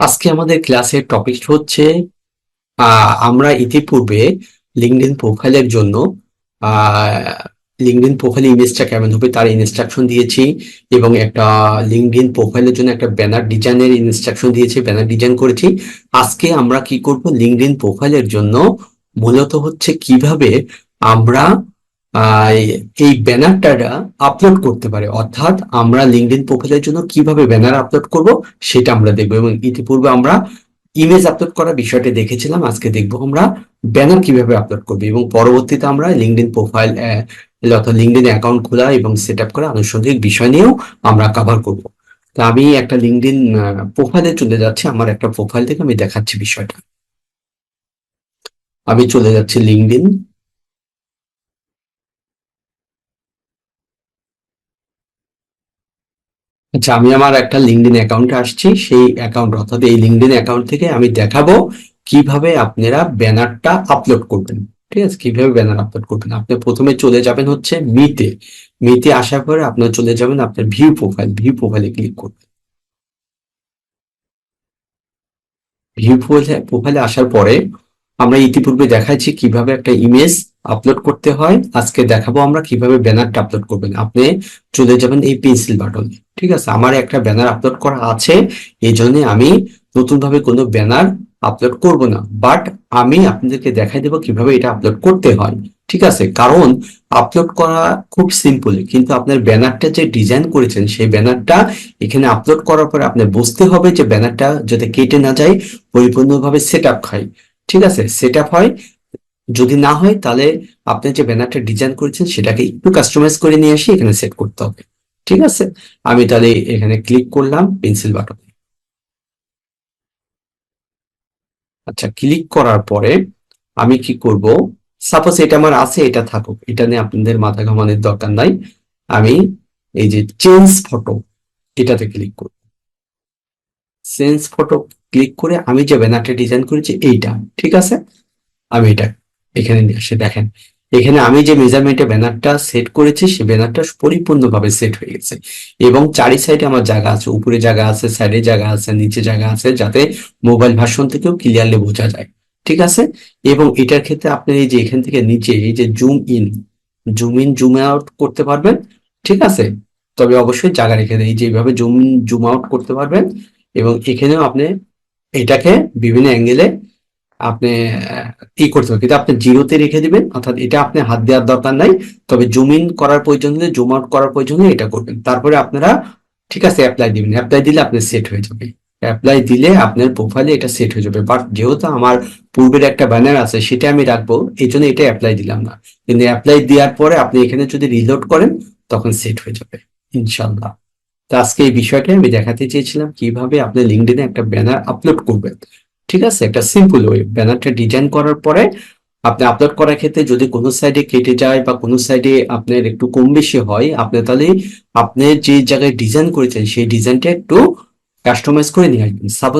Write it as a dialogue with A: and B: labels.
A: আজকে আমাদের ক্লাসের টপিক হচ্ছে আমরা ইতিপূর্বে লিঙ্কডইন প্রোফাইলের জন্য লিঙ্কডইন প্রোফাইল ইমেজটা কেমন হবে তার ইনস্ট্রাকশন দিয়েছি এবং একটা লিঙ্কডইন প্রোফাইলের জন্য একটা ব্যানার ডিজাইনের ইনস্ট্রাকশন দিয়েছি ব্যানার ডিজাইন করেছি। আজকে আমরা কি করব? লিঙ্কডইন প্রোফাইলের জন্য মূলত হচ্ছে কীভাবে আমরা এই ব্যানারটা আপলোড করতে পারে। অর্থাৎ আমরা লিঙ্কডইন প্রোফাইলের জন্য কীভাবে ব্যানার আপলোড করব সেটা আমরা দেখব এবং ইতিপূর্বে আমরা ইমেজ আপলোড করার বিষয়টি দেখেছিলাম। আজকে দেখব আমরা ব্যানার কীভাবে আপলোড করব এবং পরবর্তীতে আমরা লিঙ্কডইন প্রোফাইল অর্থাৎ লিঙ্কডইন অ্যাকাউন্ট খোলা এবং সেট আপ করা আনুষঙ্গিক বিষয় নিয়েও আমরা কভার করব। তা আমি একটা লিঙ্কডইন প্রোফাইলে চলে যাচ্ছি। আমার একটা প্রোফাইল থেকে আমি দেখাচ্ছি বিষয়টা। আমি চলে যাচ্ছি লিঙ্কডইন আচ্ছা আমি আমার একটা লিঙ্কডইন অ্যাকাউন্টে আসছি। সেই অ্যাকাউন্ট অর্থাৎ এই লিঙ্কডইন অ্যাকাউন্ট থেকে আমি দেখাবো কীভাবে আপনারা ব্যানারটা আপলোড করবেন। ঠিক আছে? কীভাবে ব্যানার আপলোড করবেন? আপনি প্রথমে চলে যাবেন হচ্ছে মিতে মিতে আসার পরে আপনার চলে যাবেন আপনার ভিউ প্রোফাইল ভিউ প্রোফাইলে ক্লিক করবেন। ভিউ প্রোফাইলে আসার পরে আমরা ইতিপূর্বে দেখাচ্ছি কীভাবে একটা ইমেজ আপলোড করতে হয়। আজকে দেখাবো আমরা কীভাবে ব্যানারটা আপলোড করবেন। আপনি চলে যাবেন এই পেন্সিল বাটন ঠিক আছে, আমার একটা ব্যানার আপলোড করা আছে, এই জন্য আমি নতুন ভাবে কোনো ব্যানার আপলোড করব না। বাট আমি আপনাদেরকে দেখাই দেবো কীভাবে এটা আপলোড করতে হয়। ঠিক আছে, কারণ আপলোড করা খুব সিম্পল কিন্তু আপনার ব্যানারটা যে ডিজাইন করেছেন, সেই ব্যানারটা এখানে আপলোড করার পরে আপনার বুঝতে হবে যে ব্যানারটা যাতে কেটে না যায়, পরিপূর্ণভাবে সেট আপ খায় ঠিক আছে সেট হয়। যদি না হয়, তাহলে আপনি যে ব্যানারটা ডিজাইন করেছেন, সেটাকে একটু কাস্টমাইজ করে নিয়ে আসি, এখানে সেট করতে হবে। ঠিক আছে? আমি তাহলে এখানে ক্লিক করলাম পেন্সিল বাটনে আচ্ছা ক্লিক করার পরে আমি কি করব? সাপোজ এটা আমার আছে, এটা থাকুক। এটা নিয়ে আপনাদের মাথা ঘামানোর দরকার নাই। আমি এই যে চেঞ্জ ফটো এটাতে ক্লিক করব। চেঞ্জ ফটো ক্লিক করে আমি যে ব্যানারটা ডিজাইন করেছি এইটা, ঠিক আছে? আমি এটা এখানে নিয়ে দেখেন। এখানে আমি যে মেজারমেন্টে ব্যানারটা সেট করেছি, সেই ব্যানারটা পরিপূর্ণভাবে সেট হয়ে গেছে। এবং চারি সাইডে আমার জায়গা আছে, উপরে জায়গা আছে সাইডে জায়গা আছে, নিচে জায়গা আছে, যাতে মোবাইল ভার্সন থেকেও ক্লিয়ারলি বোঝা যায়, ঠিক আছে? এবং এটার ক্ষেত্রে আপনি এই যে এখান থেকে নিচে এই যে zoom in zoom in zoom out করতে পারবেন, ঠিক আছে? তবে অবশ্যই জায়গা রেখে দেয় এই যে এইভাবে জুম জুম আউট করতে পারবেন। এবং এখানেও আপনি এটাকে বিভিন্ন অ্যাঙ্গেলে আপনি কি করতে হবে। কিন্তু আপনি জিরোতে রেখে দিবেন, অর্থাৎ এটা আপনি হাত দেওয়ার দরকার নাই। তবে জুম ইন করার প্রয়োজন হলে জুম আউট করার প্রয়োজন হলে এটা করবেন। তারপরে আপনারা, ঠিক আছে অ্যাপ্লাই দিবেন। অ্যাপ্লাই দিলে আপনার সেট হয়ে যাবে। অ্যাপ্লাই দিলে আপনার প্রোফাইলে এটা সেট হয়ে যাবে। বাট যেহেতু আমার পূর্বের একটা ব্যানার আছে, সেটা আমি রাখব, এই জন্য এটা অ্যাপ্লাই দিলাম না। কিন্তু অ্যাপ্লাই দেওয়ার পরে আপনি এখানে যদি রিলোড করেন, তখন সেট হয়ে যাবে ইনশাল্লাহ তো আজকে এই বিষয়টা আমি দেখাতে চেয়েছিলাম কীভাবে আপনি লিঙ্কডিনে একটা ব্যানার আপলোড করবেন। ঠিক আছে? একটা সিম্পল ওয়ে ব্যানারটা ডিজাইন করার পরে আপনি আপলোড করার ক্ষেত্রে যদি কোনো সাইডে কেটে যায় বা কোনো সাইডে আপনার একটু কম বেশি হয়, আপনি তাহলে আপনি যে জায়গায় ডিজাইন করেছেন, সেই ডিজাইনটা একটু কাস্টমাইজ করে নিয়ে আসবেন। সাপোজ